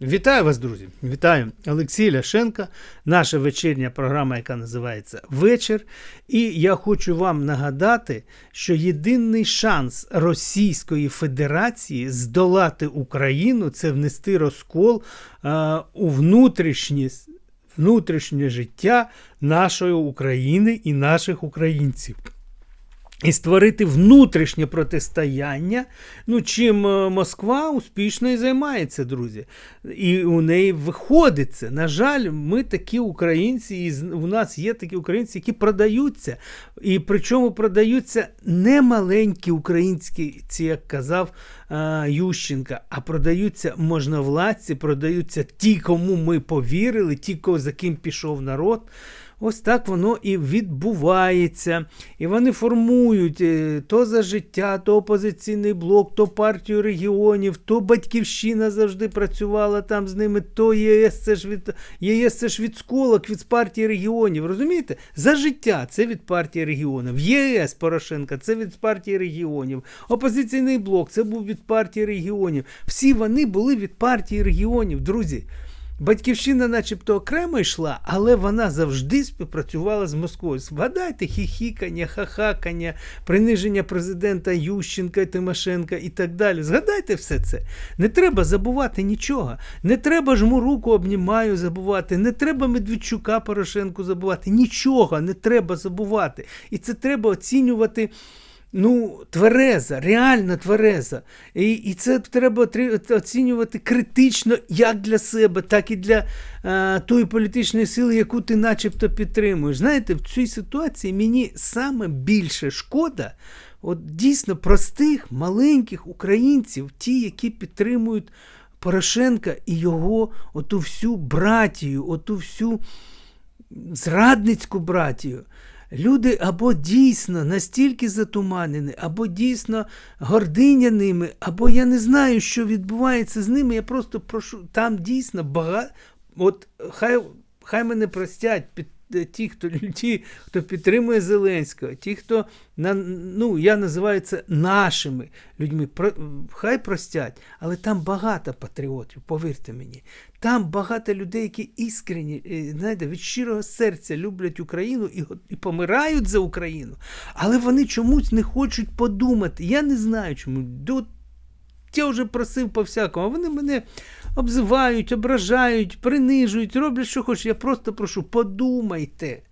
Вітаю вас, друзі! Вітаю Олексій Ляшенка, наша вечірня програма, яка називається Вечір. І я хочу вам нагадати, що єдиний шанс Російської Федерації здолати Україну це внести розкол е, у внутрішнє, внутрішнє життя нашої України і наших українців. І створити внутрішнє протистояння, ну, чим е, Москва успішно і займається, друзі. І у неї виходить це. На жаль, ми такі українці, і у нас є такі українці, які продаються. І причому продаються не маленькі українські, ці, як казав а, Ющенка, а продаються можновладці, продаються ті, кому ми повірили, ті, за ким пішов народ. Ось так воно і відбувається. І вони формують е, то за життя, то опозиційний блок, то партію регіонів, то Батьківщина завжди працювала там з ними, то ЄС це ж від ЄС це ж від сколок від партії регіонів. Розумієте? За життя це від партії регіонів. ЄС Порошенка це від партії регіонів. Опозиційний блок це був від партії регіонів. Всі вони були від партії регіонів, друзі. Батьківщина, начебто, окремо йшла, але вона завжди співпрацювала з Москвою. Згадайте хіхікання, хахакання, приниження президента Ющенка, Тимошенка і так далі. Згадайте все це. Не треба забувати нічого. Не треба жму руку обнімаю забувати. Не треба Медведчука Порошенку забувати. Нічого не треба забувати. І це треба оцінювати ну, твереза, реально твереза. І і це треба оцінювати критично як для себе, так і для а, тої політичної сили, яку ти начебто підтримуєш. Знаєте, в цій ситуації мені саме більше шкода от дійсно простих, маленьких українців, ті, які підтримують Порошенка і його оту всю братію, оту всю зрадницьку братію. Люди або дійсно настільки затуманені, або дійсно гординя ними, або я не знаю, що відбувається з ними. Я просто прошу, там дійсно багато. От хай хай мене простять під ті, хто ті, хто підтримує Зеленського, ті, хто ну, я називаю це нашими людьми, хай простять, але там багато патріотів, повірте мені. Там багато людей, які іскренні, е, знаєте, від щирого серця люблять Україну і і помирають за Україну, але вони чомусь не хочуть подумати. Я не знаю, чому. Я вже просив по всякому, а вони мене обзивають, ображають, принижують, роблять, що хочуть. Я просто прошу, подумайте.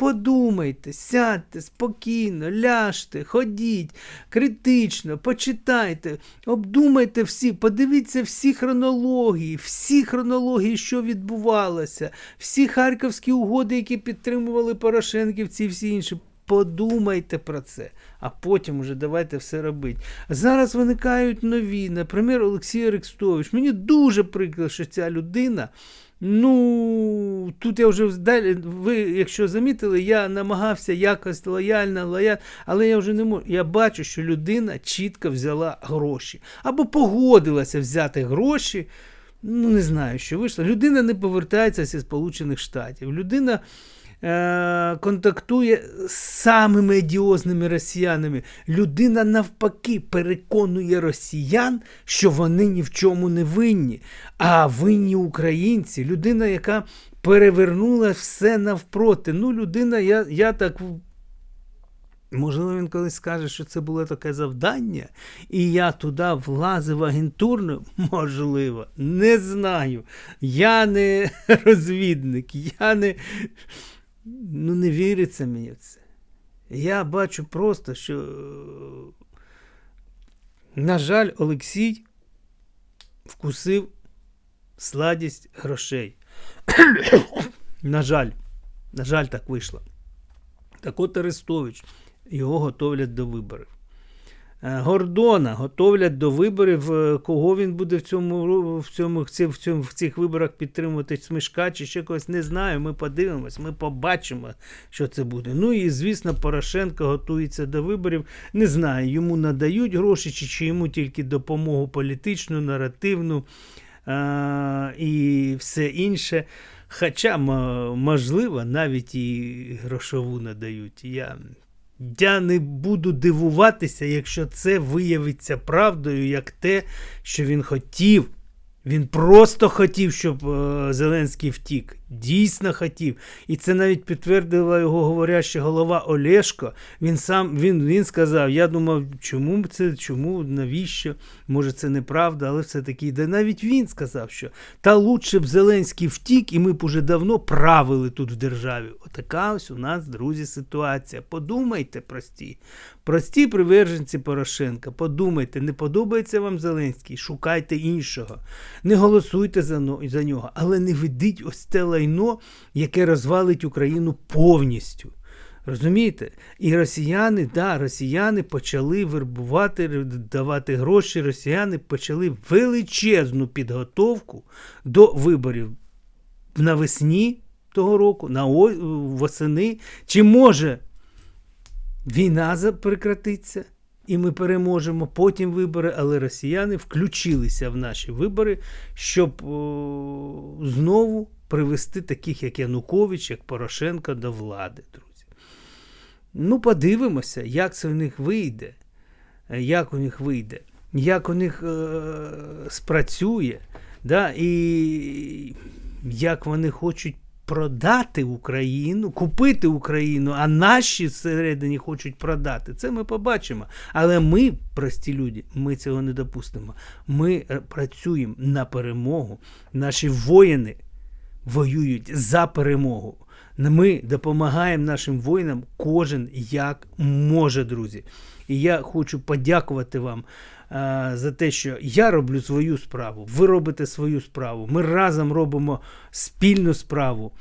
Подумайте, сядьте спокійно, ляжте, ходіть критично, почитайте, обдумайте всі, подивіться всі хронології, всі хронології, що відбувалося, всі харківські угоди, які підтримували Порошенківці і всі інші. Подумайте про це, а потім уже давайте все робити. Зараз виникають нові, наприклад, Олексій Арестович. Мені дуже прикро, що ця людина. Ну, тут я вже далі, ви, якщо замітили, я намагався якось лояльно, лояльно, але я вже не можу. Я бачу, що людина чітко взяла гроші. Або погодилася взяти гроші. Ну, не знаю, що вийшло. Людина не повертається зі Сполучених Штатів. Людина. Е, контактує з самими одіозними росіянами. Людина навпаки переконує росіян, що вони ні в чому не винні, а винні українці. Людина, яка перевернула все навпроти. Ну, людина, я, я так. Можливо, він колись скаже, що це було таке завдання, і я туди влазив агентурно. Можливо, не знаю. Я не розвідник, я не ну не віриться мені в це. Я бачу просто, що, на жаль, Олексій вкусив сладість грошей. на жаль, на жаль, так вийшло. Так от Арестович, його готовлять до виборів. Е, Гордона готовлять до виборів, е, кого він буде в цьому в цьому, в цьому, в цих виборах підтримувати Смішка чи ще когось не знаю. Ми подивимось, ми побачимо, що це буде. Ну і звісно, Порошенко готується до виборів. Не знаю, йому надають гроші, чи, чи йому тільки допомогу політичну, наративну а, і все інше. Хоча, можливо, навіть і грошову надають. Я я не буду дивуватися, якщо це виявиться правдою, як те, що він хотів Він просто хотів, щоб е, Зеленський втік. Дійсно хотів. І це навіть підтвердила його говоряща голова Олешко. Він сам він, він сказав: я думав, чому це, чому, навіщо? Може, це неправда, але все-таки. Да навіть він сказав, що та лучше б Зеленський втік, і ми б уже давно правили тут в державі. Отака ось у нас, друзі, ситуація. Подумайте, прості. Прості приверженці Порошенка, подумайте, не подобається вам Зеленський, шукайте іншого. Не голосуйте за, за нього, але не ведіть ось те лайно, яке розвалить Україну повністю. Розумієте? І росіяни, да, росіяни почали вербувати, давати гроші. Росіяни почали величезну підготовку до виборів навесні того року, на восени. Чи може війна прекратиться, і ми переможемо, потім вибори, але росіяни включилися в наші вибори, щоб о, знову привести таких, як Янукович, як Порошенко, до влади, друзі. Ну, подивимося, як це в них вийде. Як у них вийде, як у них е, спрацює, да, і як вони хочуть продати Україну, купити Україну, а наші всередині хочуть продати. Це ми побачимо. Але ми, прості люди, ми цього не допустимо. Ми е, працюємо на перемогу. Наші воїни воюють за перемогу. Ми допомагаємо нашим воїнам кожен як може, друзі. І я хочу подякувати вам а, за те, що я роблю свою справу, ви робите свою справу. Ми разом робимо спільну справу.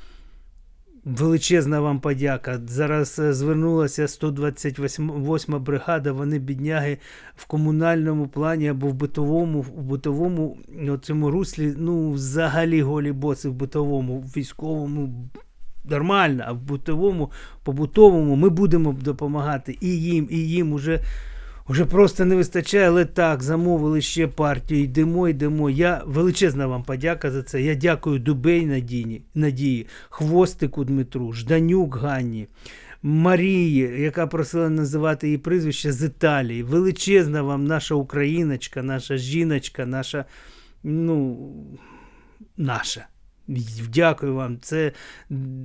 Величезна вам подяка. Зараз е, звернулася 128 бригада. Вони бідняги в комунальному плані або в битовому, в битовому ну, цьому руслі. Ну, взагалі голі боси в битовому, в військовому. Нормально, а в бутовому, побутовому ми будемо допомагати і їм, і їм уже, уже просто не вистачає, але так, замовили ще партію, йдемо, йдемо. Я величезна вам подяка за це. Я дякую Дубей Надії, Надії Хвостику Дмитру, Жданюк Ганні, Марії, яка просила називати її прізвище з Італії. Величезна вам наша україночка, наша жіночка, наша, ну, наша. Дякую вам. Це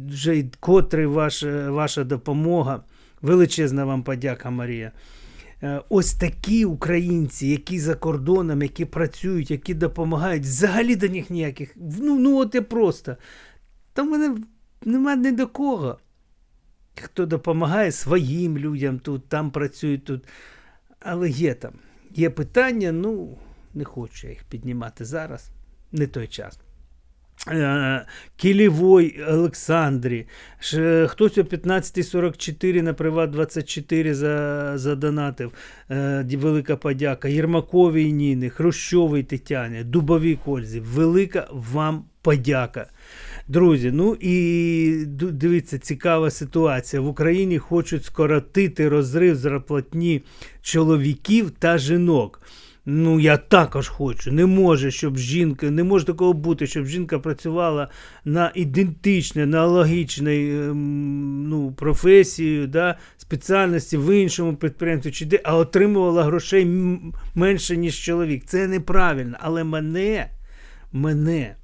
вже й котрий ваша, ваша допомога. Величезна вам подяка, Марія. Е, Ось такі українці, які за кордоном, які працюють, які допомагають, взагалі до них ніяких. Ну, ну от і просто. Там мене нема ні до кого. Хто допомагає своїм людям тут, там працюють тут. Але є там. Є питання, ну, не хочу я їх піднімати зараз. Не той час. Е, Кілівой Олександрі, хтось о 15.44 на Приват 24 за, задонатив. Е, Велика подяка. Єрмаковій Ніни, Хрущовій Тетяні, Дубовій Кользі. Велика вам подяка. Друзі, ну і дивіться, цікава ситуація. В Україні хочуть скоротити розрив зарплатні чоловіків та жінок. Ну, я також хочу. Не може, щоб жінка, не може такого бути, щоб жінка працювала на ідентичній, аналогічній ем, ну, професії, да, спеціальності в іншому підприємстві, чи де, а отримувала грошей менше, ніж чоловік. Це неправильно. Але мене, мене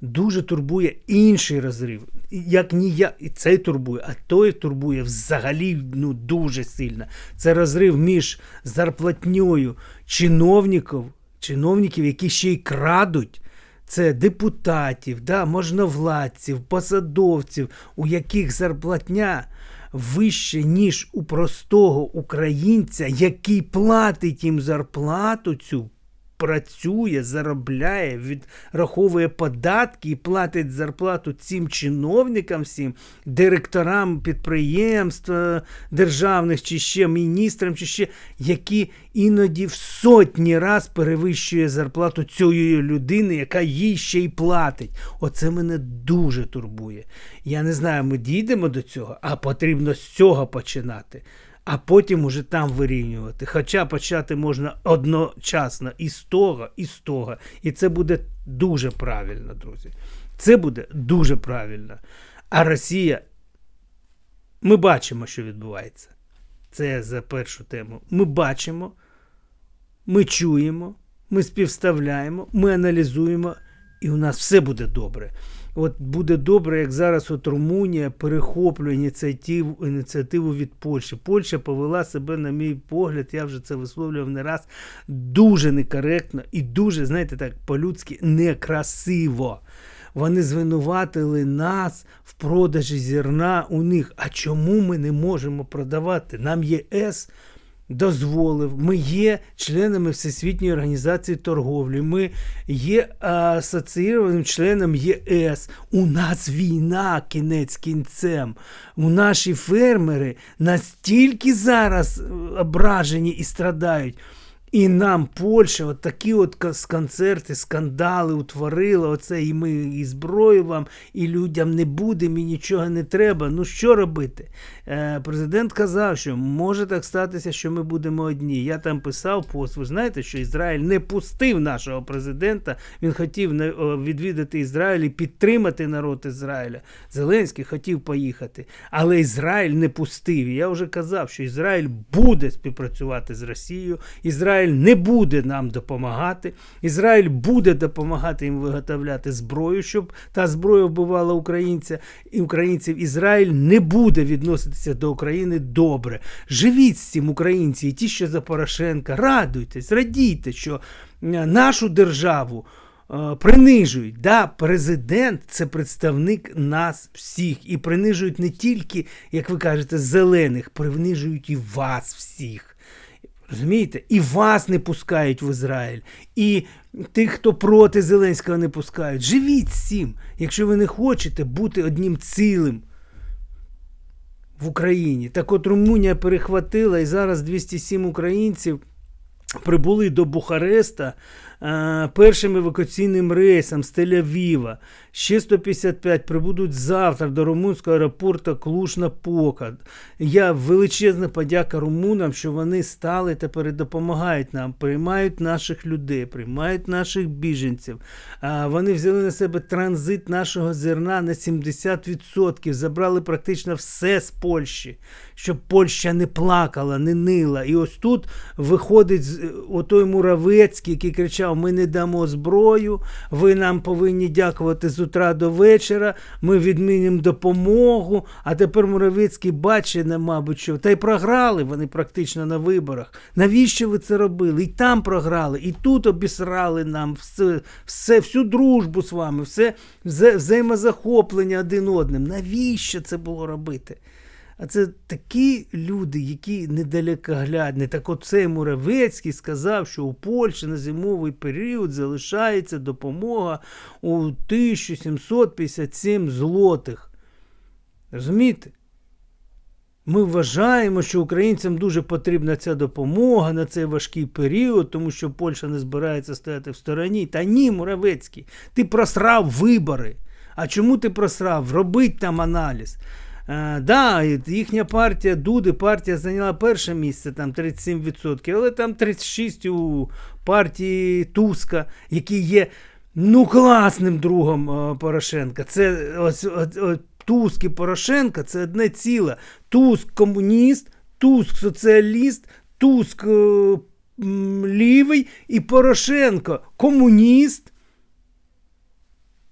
дуже турбує інший розрив. Як ніяк, і цей турбує, а той турбує взагалі ну, дуже сильно. Це розрив між зарплатньою чиновників, чиновників, які ще й крадуть. Це депутатів, да, можновладців, посадовців, у яких зарплатня вище, ніж у простого українця, який платить їм зарплату цю працює, заробляє, відраховує податки і платить зарплату цим чиновникам, всім директорам підприємств державних, чи ще міністрам, чи ще які іноді в сотні раз перевищує зарплату цієї людини, яка їй ще й платить. Оце мене дуже турбує. Я не знаю, ми дійдемо до цього, а потрібно з цього починати а потім уже там вирівнювати. Хоча почати можна одночасно і з того, і з того. І це буде дуже правильно, друзі. Це буде дуже правильно. А Росія, ми бачимо, що відбувається. Це за першу тему. Ми бачимо, ми чуємо, ми співставляємо, ми аналізуємо, і у нас все буде добре. От буде добре, як зараз от Румунія перехоплює ініціативу, ініціативу від Польщі. Польща повела себе, на мій погляд, я вже це висловлював не раз, дуже некоректно і дуже, знаєте, так, по-людськи некрасиво. Вони звинуватили нас в продажі зерна у них. А чому ми не можемо продавати? Нам ЄС дозволив. Ми є членами Всесвітньої організації торговлі. Ми є асоційованим членом ЄС. У нас війна кінець кінцем. У наші фермери настільки зараз е, ображені і страдають. І нам Польща, от такі от концерти, скандали утворила. Оце і ми і зброю вам, і людям не будемо, і нічого не треба. Ну що робити? Е, президент казав, що може так статися, що ми будемо одні. Я там писав пост. Ви знаєте, що Ізраїль не пустив нашого президента. Він хотів відвідати Ізраїль і підтримати народ Ізраїля. Зеленський хотів поїхати, але Ізраїль не пустив. Я вже казав, що Ізраїль буде співпрацювати з Росією. Ізраїль не буде нам допомагати. Ізраїль буде допомагати їм виготовляти зброю, щоб та зброя вбивала українця і українців. Ізраїль не буде відноситися до України добре. Живіть з цим українці, і ті, що за Порошенка, радуйтесь, радійте, що е, нашу державу. е, Принижують, да, президент це представник нас всіх. І принижують не тільки, як ви кажете, зелених, принижують і вас всіх. Розумієте? І вас не пускають в Ізраїль, і тих, хто проти Зеленського не пускають. Живіть цим, якщо ви не хочете бути одним цілим в Україні. Так от Румунія перехватила, і зараз 207 українців прибули до Бухареста е, першим евакуаційним рейсом з Тель-Авіва. Ще 155 прибудуть завтра до румунського аеропорту Клуш-Напока. Я величезна подяка румунам, що вони стали тепер і допомагають нам, приймають наших людей, приймають наших біженців. А, Вони взяли на себе транзит нашого зерна на 70%, забрали практично все з Польщі, щоб Польща не плакала, не нила. І ось тут виходить отой Муравецький, який кричав: Ми не дамо зброю, ви нам повинні дякувати з утра до вечора, ми відмінимо допомогу. А тепер Муравецький бачить, мабуть, що. Та й програли вони практично на виборах. Навіщо ви це робили? І там програли, і тут обісрали нам все, все всю дружбу з вами, все вза- взаємозахоплення один одним. Навіщо це було робити? А це такі люди, які недалекоглядні. Так от цей Муравецький сказав, що у Польщі на зимовий період залишається допомога у 1757 злотих. Розумієте? Ми вважаємо, що українцям дуже потрібна ця допомога на цей важкий період, тому що Польща не збирається стояти в стороні. Та ні, Муравецький, ти просрав вибори. А чому ти просрав? Робить там аналіз. Е, да, їхня партія Дуди, партія зайняла перше місце, там 37%, але там 36% у партії Туска, який є ну класним другом е, Порошенка. Це ось, ось, ось Туск і Порошенка це одне ціле. Туск комуніст, Туск соціаліст, Туск е, лівий і Порошенко комуніст.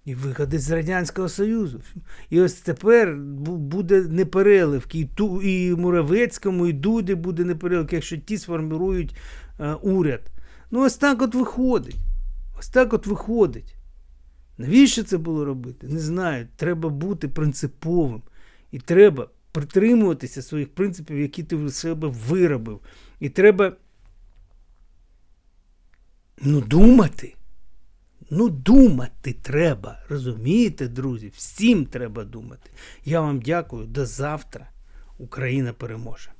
І виходить з Радянського Союзу. І ось тепер буде непереливки. І, ту, і Муравецькому, і Дуді буде непереливки, якщо ті сформирують е, уряд. Ну, ось так от виходить. Ось так от виходить. Навіщо це було робити? Не знаю. Треба бути принциповим. І треба притримуватися своїх принципів, які ти в себе виробив. І треба ну, думати. Ну, думати треба. Розумієте, друзі? Всім треба думати. Я вам дякую. До завтра. Україна переможе.